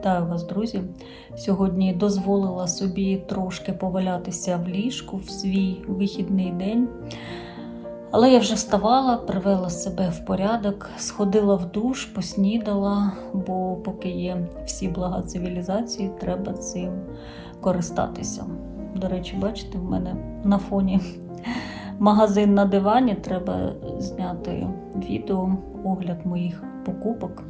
Вітаю вас, друзі! Сьогодні дозволила собі трошки повалятися в ліжку в свій вихідний день. Але я вже вставала, привела себе в порядок, сходила в душ, поснідала, бо поки є всі блага цивілізації, треба цим користатися. До речі, бачите, в мене на фоні магазин на дивані. Треба зняти відео, огляд моїх покупок.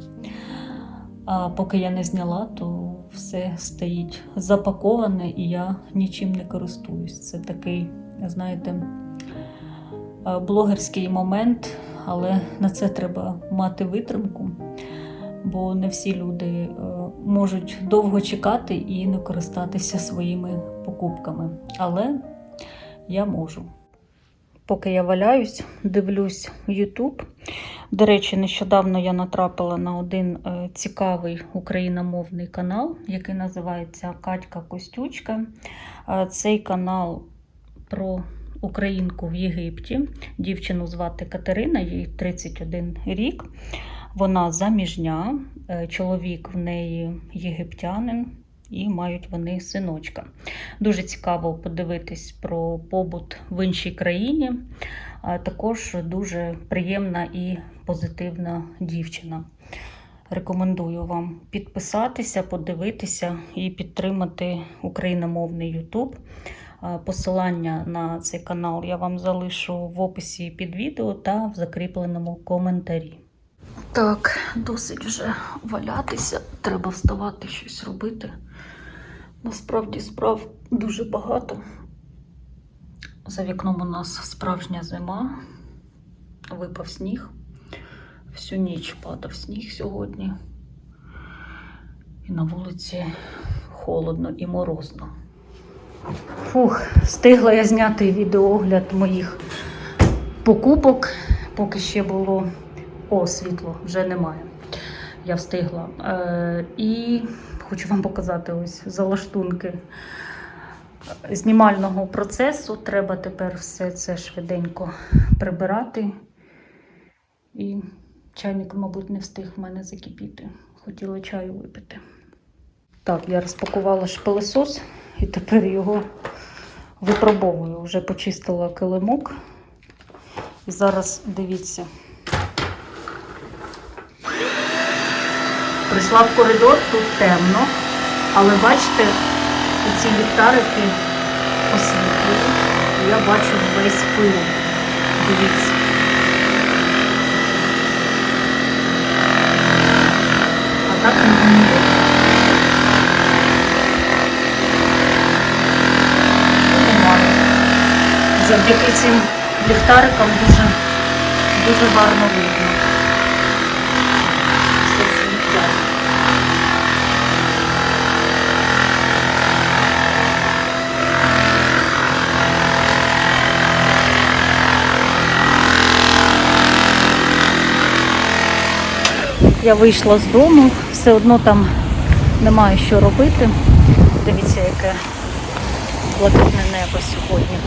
А поки я не зняла, то все стоїть запаковане і я нічим не користуюсь. Це такий, знаєте, блогерський момент, але на це треба мати витримку, бо не всі люди е, можуть довго чекати і не користатися своїми покупками. Але я можу. Поки я валяюсь, дивлюсь YouTube. До речі, нещодавно я натрапила на один е, цікавий україномовний канал, який називається Катька Костючка. Е, Цей канал про українку в Єгипті. Дівчину звати Катерина, їй 31 рік. Вона заміжня, е, чоловік в неї єгиптянин. І мають вони синочка. Дуже цікаво подивитись про побут в іншій країні. А також дуже приємна і позитивна дівчина. Рекомендую вам підписатися, подивитися і підтримати україномовний YouTube. Посилання на цей канал я вам залишу в описі під відео та в закріпленому коментарі. Так, досить вже валятися, треба вставати щось робити. Насправді справ дуже багато. За вікном у нас справжня зима, випав сніг. Всю ніч падав сніг сьогодні. І на вулиці холодно і морозно. Фух, встигла я зняти відеоогляд моїх покупок, поки ще було о, світло, вже немає. Я встигла. Е, І хочу вам показати ось залаштунки знімального процесу. Треба тепер все це швиденько прибирати. І чайник, мабуть, не встиг в мене закипіти. Хотіла чаю випити. Так, я розпакувала шпилесос і тепер його випробовую. Вже почистила килимок. І зараз дивіться. Прийшла в коридор, тут темно, але бачите, ці ліхтарики освітлюють. Я бачу весь пил. Дивіться. А так не буде. Немає. Завдяки цим ліхтарикам дуже, дуже гарно видно. Я вийшла з дому, все одно там немає що робити. Дивіться, яке блакитне небо сьогодні.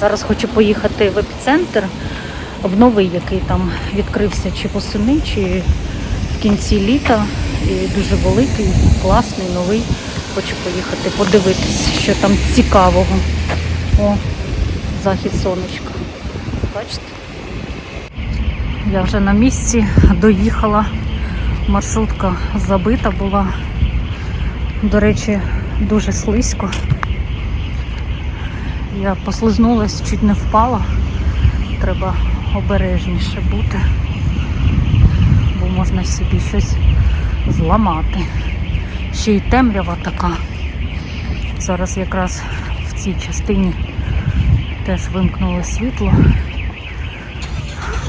Зараз хочу поїхати в епіцентр, в новий, який там відкрився чи восени, чи в кінці літа. І дуже великий, класний, новий. Хочу поїхати подивитись, що там цікавого. О, захід сонечка. Бачите? Я вже на місці доїхала. Маршрутка забита була. До речі, дуже слизько. Я послизнулась, чуть не впала. Треба обережніше бути, бо можна собі щось зламати. Ще й темрява така. Зараз якраз в цій частині теж вимкнули світло,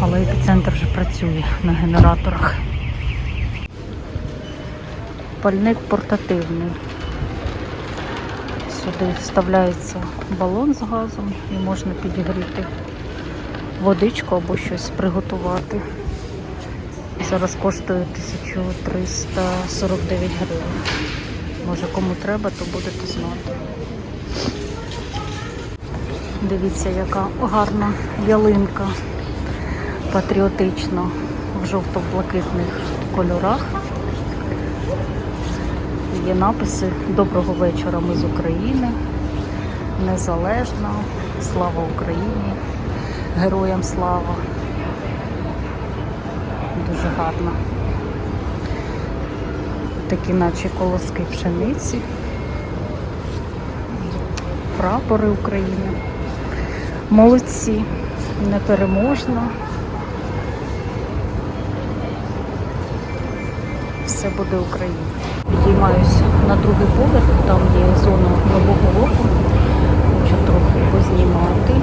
але епіцентр вже працює на генераторах. Пальник портативний. Сюди вставляється балон з газом і можна підігріти водичку або щось приготувати. Зараз коштує 1349 гривень. Може кому треба, то будете знати. Дивіться, яка гарна ялинка патріотична в жовто-блакитних кольорах. Є написи Доброго вечора ми з України. Незалежна, слава Україні, героям слава. Дуже гарно. Такі наче колоски пшениці, прапори України. Молодці, непереможно. Все буде Україна. Підіймаюся на другий поверх, там є зона нового року. Хочу трохи познімати.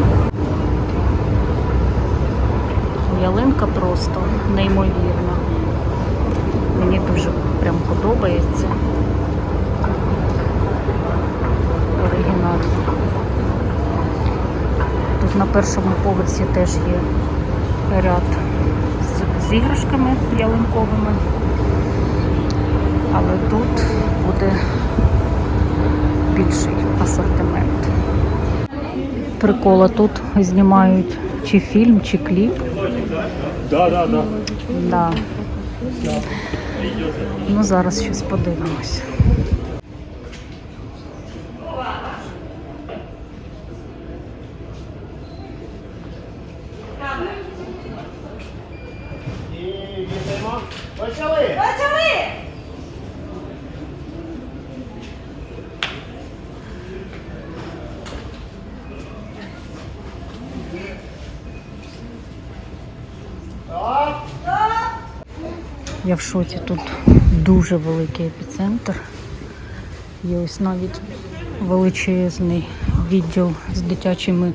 Ялинка просто неймовірна. Мені дуже прям подобається. Оригінально. Тут на першому поверсі теж є ряд з іграшками ялинковими. Але тут буде більший асортимент. Прикола тут знімають чи фільм, чи кліп. Да, да, да. Да. Ну, зараз щось подивимось. Вітаємо. Почали! Так. Я в шоці тут дуже великий епіцентр. Є ось навіть величезний відділ з дитячими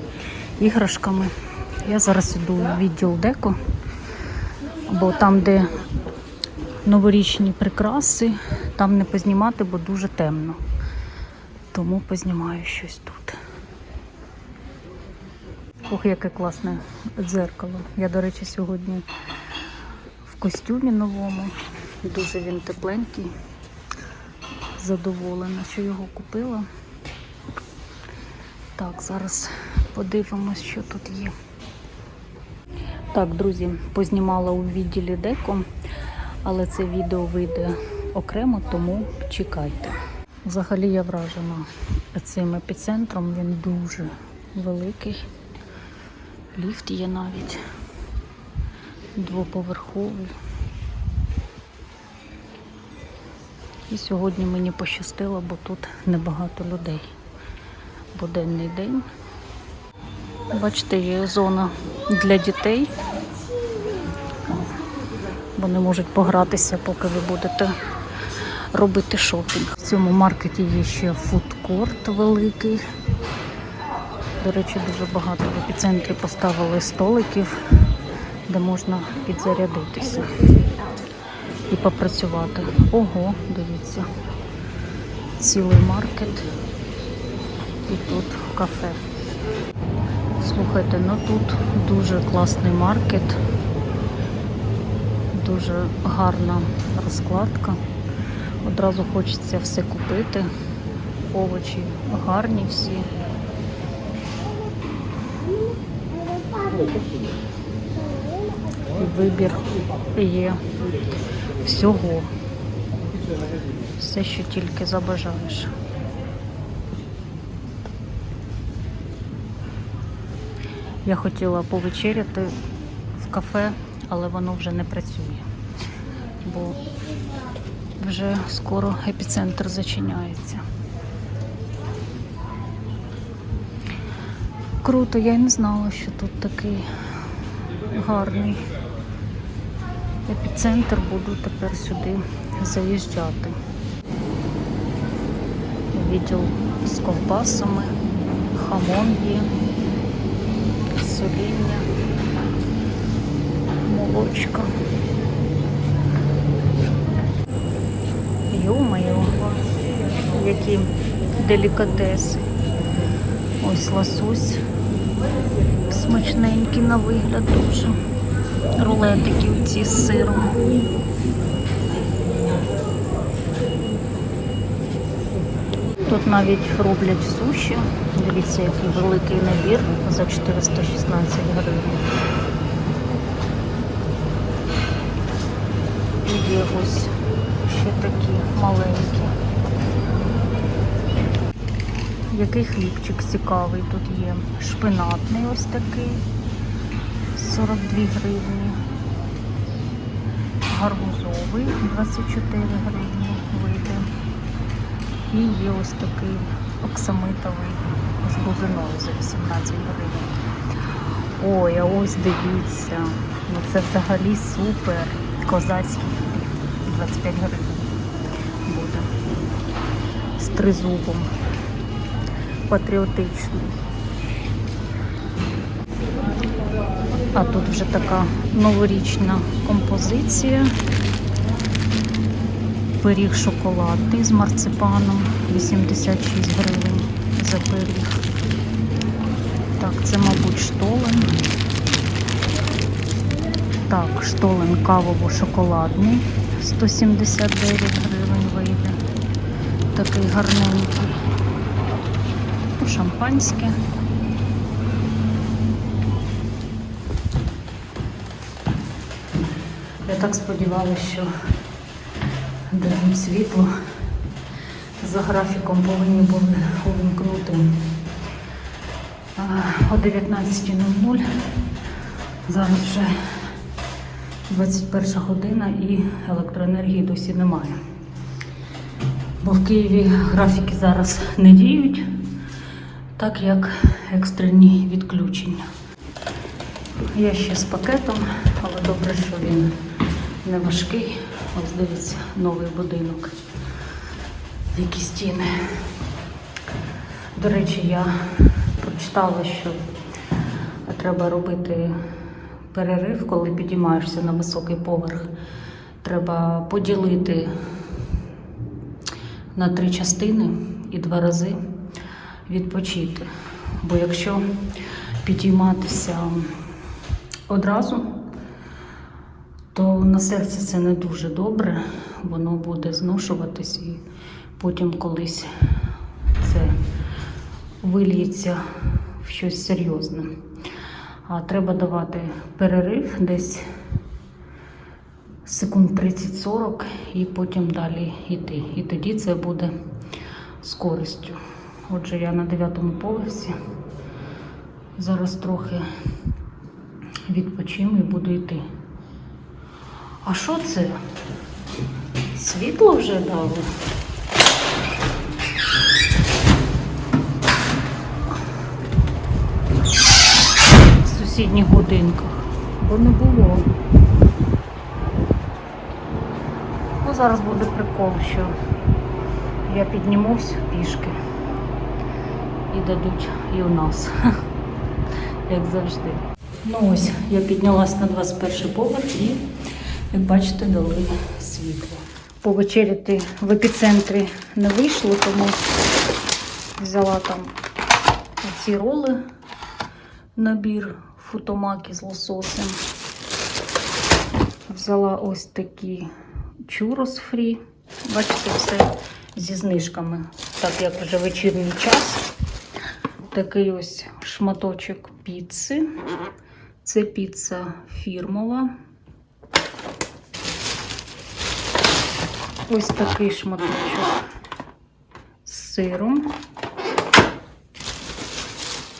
іграшками. Я зараз іду в відділ деко, бо там, де новорічні прикраси, там не познімати, бо дуже темно. Тому познімаю щось тут. Ох, яке класне дзеркало. Я, до речі, сьогодні костюмі новому. Дуже він тепленький. Задоволена, що його купила. Так, зараз подивимось, що тут є. Так, друзі, познімала у відділі деко, але це відео вийде окремо, тому чекайте. Взагалі я вражена цим епіцентром, він дуже великий. Ліфт є навіть двоповерховий. І сьогодні мені пощастило, бо тут небагато людей. Буденний день. Бачите, є зона для дітей. Вони можуть погратися, поки ви будете робити шопінг. В цьому маркеті є ще фудкорт великий. До речі, дуже багато в епіцентрі поставили столиків, де можна підзарядитися і попрацювати. Ого, дивіться, цілий маркет і тут кафе. Слухайте, ну тут дуже класний маркет, дуже гарна розкладка. Одразу хочеться все купити. Овочі гарні всі. Вибір є всього. Все, що тільки забажаєш. Я хотіла повечеряти в кафе, але воно вже не працює, бо вже скоро епіцентр зачиняється. Круто, я й не знала, що тут такий гарний епіцентр. Буду тепер сюди заїжджати. Відділ з ковбасами, хамон є, соління, молочка. Йо-моє, які делікатеси. Ось лосось Смачненькі на вигляд дуже. Рулетики ці з сиром. Тут навіть роблять суші. Дивіться, який великий набір за 416 гривень. І є ось ще такі маленькі. Який хлібчик цікавий тут є. Шпинатний ось такий. 42 гривні. Гарбузовий 24 гривні вийде. І є ось такий оксамитовий з бузиною за 18 гривень. Ой, а ось дивіться. Ну це взагалі супер. Козацький 25 гривень буде. З тризубом. Патріотичний. А тут вже така новорічна композиція. Пиріг шоколадний з марципаном 86 гривень за пиріг. Так, це, мабуть, штолен. Так, штолен кавово-шоколадний 179 гривень вийде. Такий гарненький. Шампанське. Я так сподівалася, що дадуть світло. За графіком повинні були увімкнути о 19.00. Зараз вже 21 година і електроенергії досі немає. Бо в Києві графіки зараз не діють, так як екстрені відключення. Я ще з пакетом, але добре, що він не важкий. Ось дивіться, новий будинок. Які стіни. До речі, я прочитала, що треба робити перерив, коли підіймаєшся на високий поверх. Треба поділити на три частини і два рази відпочити. Бо якщо підійматися одразу, то на серце це не дуже добре, воно буде зношуватись і потім колись це вильється в щось серйозне. А треба давати перерив десь секунд 30-40 і потім далі йти. І тоді це буде з користю. Отже, я на дев'ятому поверсі. Зараз трохи відпочину і буду йти. А що це? Світло вже дало? В сусідніх будинках, бо не було. Ну, зараз буде прикол, що я піднімусь пішки і дадуть і у нас, як завжди. Ну ось, я піднялась на 21 поверх і, як бачите, дали світло. Повечеряти в епіцентрі не вийшло, тому взяла там ці роли, набір футомаки з лососем. Взяла ось такі чурос фрі. Бачите, все зі знижками, так як вже вечірній час. Такий ось шматочок піци. Це піца фірмова. Ось такий шматочок з сиром.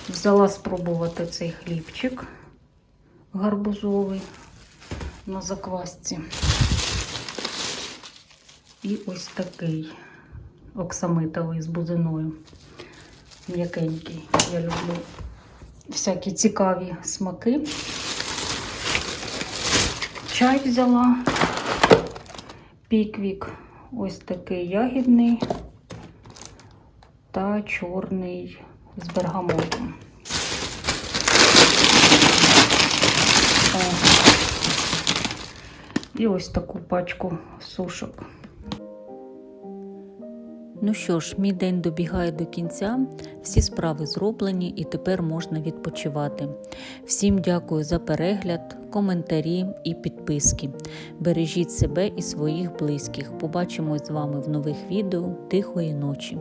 Взяла спробувати цей хлібчик гарбузовий на заквасці. І ось такий оксамитовий з бузиною. М'якенький. Я люблю всякі цікаві смаки. Чай взяла. Піквік ось такий ягідний та чорний з бергамотом. І ось таку пачку сушок. Ну що ж, мій день добігає до кінця, всі справи зроблені і тепер можна відпочивати. Всім дякую за перегляд, коментарі і підписки. Бережіть себе і своїх близьких. Побачимось з вами в нових відео. Тихої ночі!